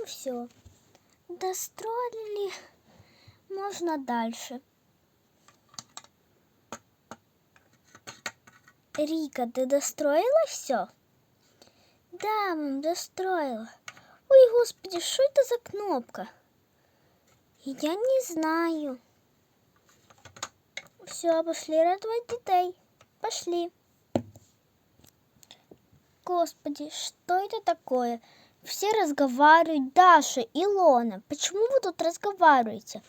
Ну все. Достроили. Можно дальше. Рика, ты достроила все? Да, мам, достроила. Ой, господи, что это за кнопка? Я не знаю. Все, пошли радовать детей. Пошли. Господи, что это такое? Все разговаривают, Даша, Илона. Почему вы тут разговариваете?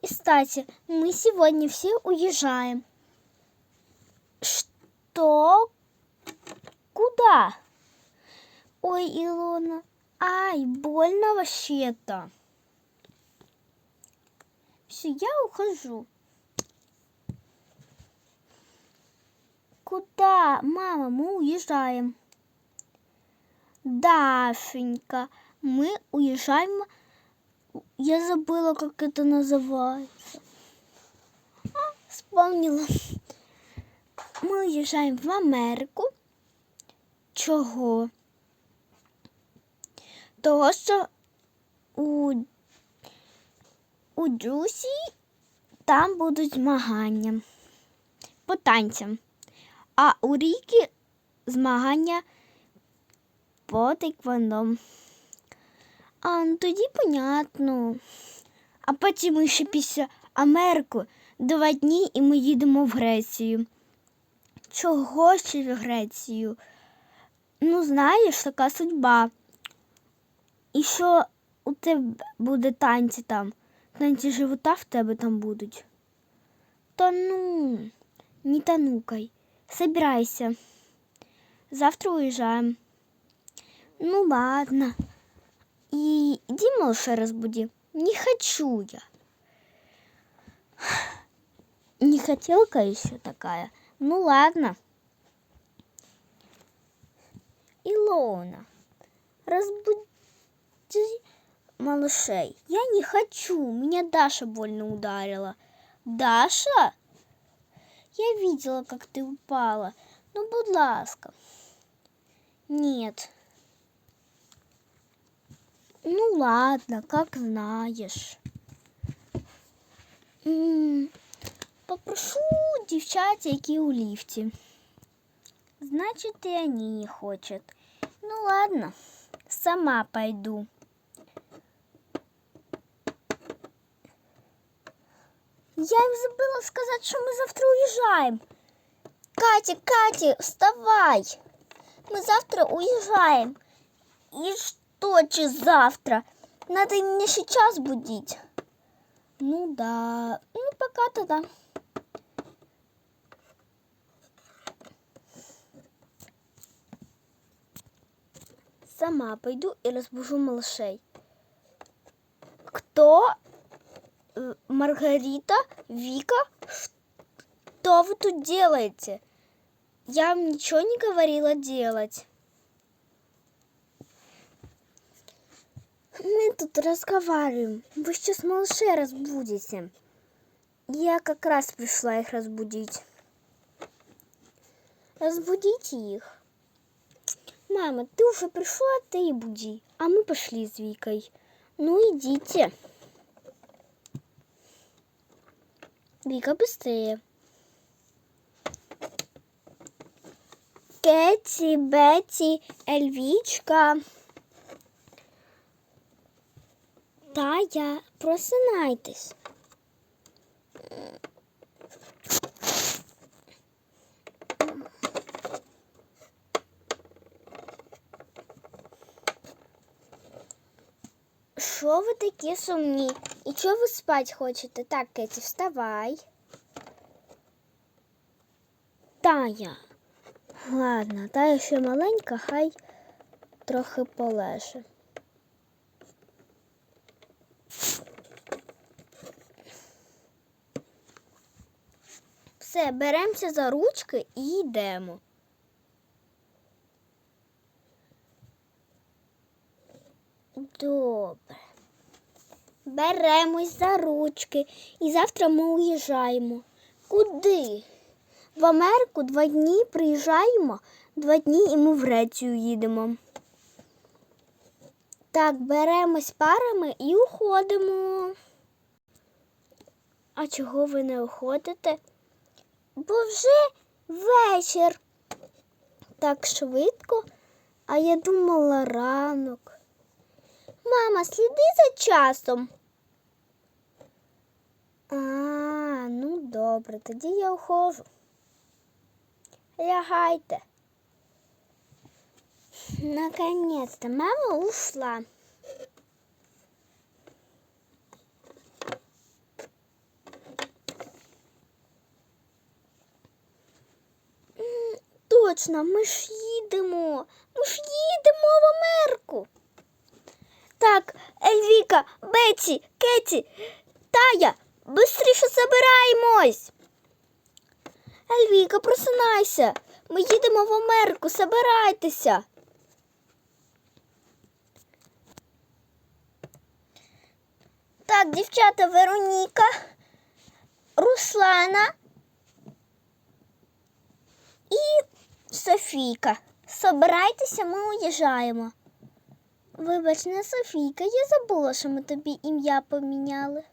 И, кстати, мы сегодня все уезжаем. Что? Куда? Ой, Илона, ай, больно вообще-то. Все, я ухожу. Куда? Мама, мы уезжаем. Дашенька, мы уезжаем. Я забыла, как это называется. А, вспомнила. Ми уїжджаємо в Америку. Чого? Того, що у, у Джусі там будуть змагання по танцям, а у Рікі змагання по тейквондо. А ну тоді понятно. А потім ще після Америку два дні і ми їдемо в Грецію. Чого ще в Грецію? Ну, знаєш, така судьба. І що у тебе буде танці там? Танці живота в тебе там будуть. Та ну, не танукай. Собирайся. Завтра уезжаем. Ну ладно. И иди малыша разбуди. Не хочу я. Не хотелка еще такая. Ну ладно. Илона, разбуди малышей. Я не хочу. Меня Даша больно ударила. Даша? Я видела, как ты упала. Ну, будь ласка. Нет. Ну ладно, как знаешь. М, Попрошу дівчат, які у ліфті. Значить, і они не хочет. Ну ладно, сама пойду. Я им забыла сказать, что мы завтра уезжаем. Катя, Катя, вставай. Мы завтра уезжаем. И что Же завтра? Надо меня сейчас будить. Ну да. Ну пока тогда. Сама пойду и разбужу малышей. Кто? Э, Маргарита? Вика? Что вы тут делаете? Я вам ничего не говорила делать. Мы тут разговариваем. Вы сейчас малышей разбудите. Я как раз пришла их разбудить. Разбудите их. Мама, ты уже пришла, ты и буди. А мы пошли с Викой. Ну, идите. Вика, быстрее. Кэти, Бетти, Эльвичка. Тая, просинайтесь. Що ви такі сумні? І чого ви спать хочете? Так, Кеті, вставай. Тая. Ладно, Тая ще маленька, хай трохи полеже. Все, беремося за ручки і йдемо. Добре. Беремось за ручки і завтра ми уїжджаємо. Куди? В Америку два дні приїжджаємо, два дні і ми в Грецію їдемо. Так, беремось парами і уходимо. А чого ви не уходите? Бо вже вечір. Так швидко, а я думала ранок. Мама, сліди за часом. А, ну добре, тоді я ухожу. Лягайте. Наконец-то мама ушла. Точно, ми ж їдемо. Ми ж їдемо в Америку. Так, Ельвіка, Беті, Кеті, Тая, бистріше забираємось. Ельвіка, просинайся. Ми їдемо в Америку, забирайтеся. Так, дівчата, Вероніка, Руслана і Софійка. Собирайтеся, ми уїжджаємо. Вибач, не Софійка, я забула, що ми тобі ім'я поміняли.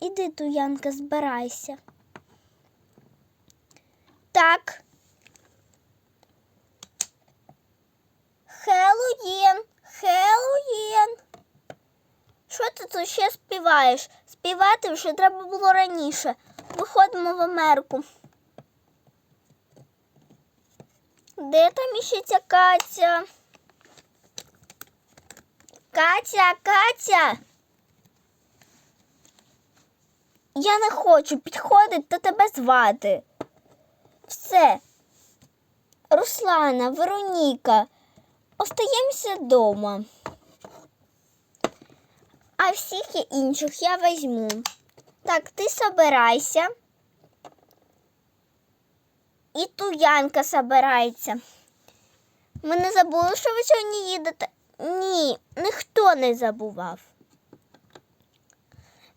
Іди, Туянка, збирайся. Так. Хеллоуін, Хеллоуін. Що ти тут ще співаєш? Співати вже треба було раніше. Виходимо в Америку. Де там іще ця Катя? Катя, Катя. Я не хочу підходити та тебе звати. Все. Руслана, Вероніка, остаємося вдома. А всіх інших я візьму. Так, ти собирайся. І Туянка собирається. Ми не забули, що ви сьогодні їдете? Ні, ніхто не забував.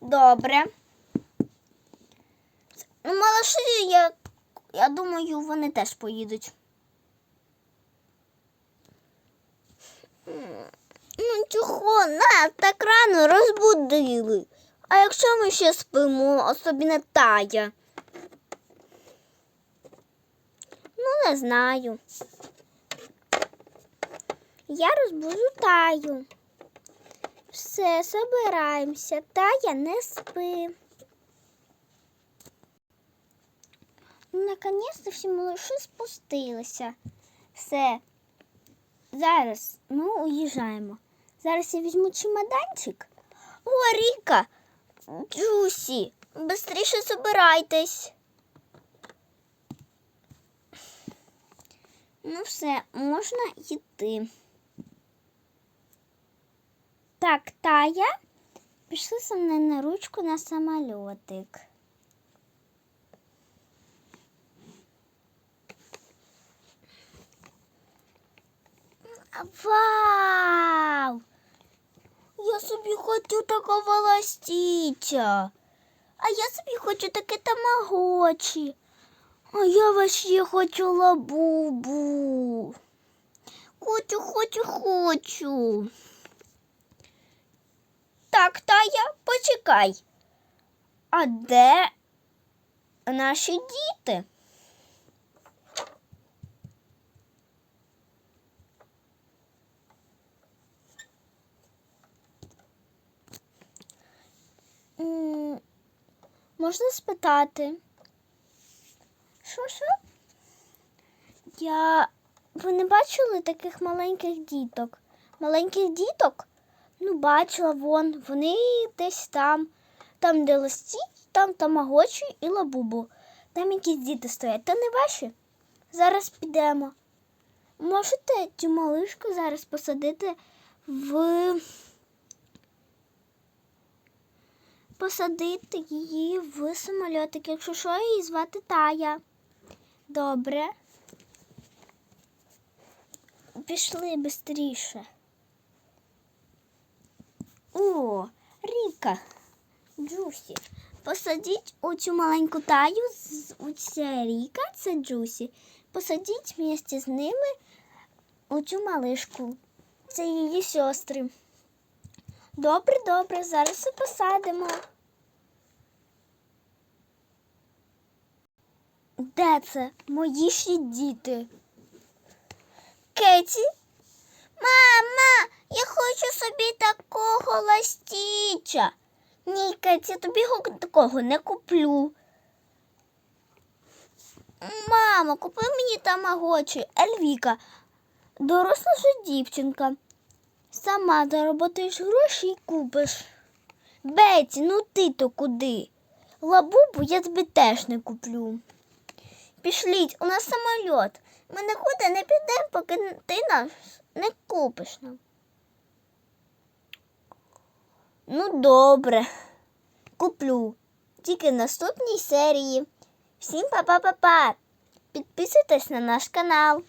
Добре. Ну, малаші, я, я думаю, вони теж поїдуть. Ну, чого нас так рано розбудили? А якщо ми ще спимо, особливо Тая? Ну, не знаю. Я розбужу Таю. Все, собираємося. Тая не спи. Ну, наконец-то всі малыші спустилися. Все. Зараз ми уїжджаємо. Зараз я візьму чемоданчик. О, Ріка, Джусі, бистріше собирайтесь. Ну все, можна йти. Так, Тая, пішли со мною на ручку на самольотик. Вау! Я собі хочу такого ластіча. А я собі хочу таке тамагочі. А я вообще хочу лабубу. Хочу, хочу, хочу. Так, Тая, почекай. А де наші діти? Можна спитати? Що що? Я. Ви не бачили таких маленьких діток? Маленьких діток? Ну, бачила вон, вони десь там. Там, де листіть, там тамагочі і лабубу. Там якісь діти стоять. То не ваші? Зараз підемо. Можете цю малишку зараз посадити в. Посадити її в самольотик, якщо що, її звати Тая. Добре. Пішли швидше. О, Ріка, Джусі. Посадіть у цю маленьку таю, у це Ріка, це Джусі. Посадіть вместе з ними оцю малишку. Це її сестри. Добре, добре, зараз посадимо. Де це? Мої ще діти. Кеті? Мама, я хочу собі такого ластіча. Ні, Кеті, тобі такого не куплю. Мамо, купи мені тамагочі, Ельвіка, доросла ж дівчинка. Сама заработаєш гроші і купиш. Беті, ну ти то куди? Лабубу я тобі теж не куплю. Пішліть, у нас самольот. Ми нікуди не підемо, поки ти нас не купиш нам. Ну, добре, куплю. Тільки в наступній серії. Всім па-па-па-па. Підписуйтесь на наш канал.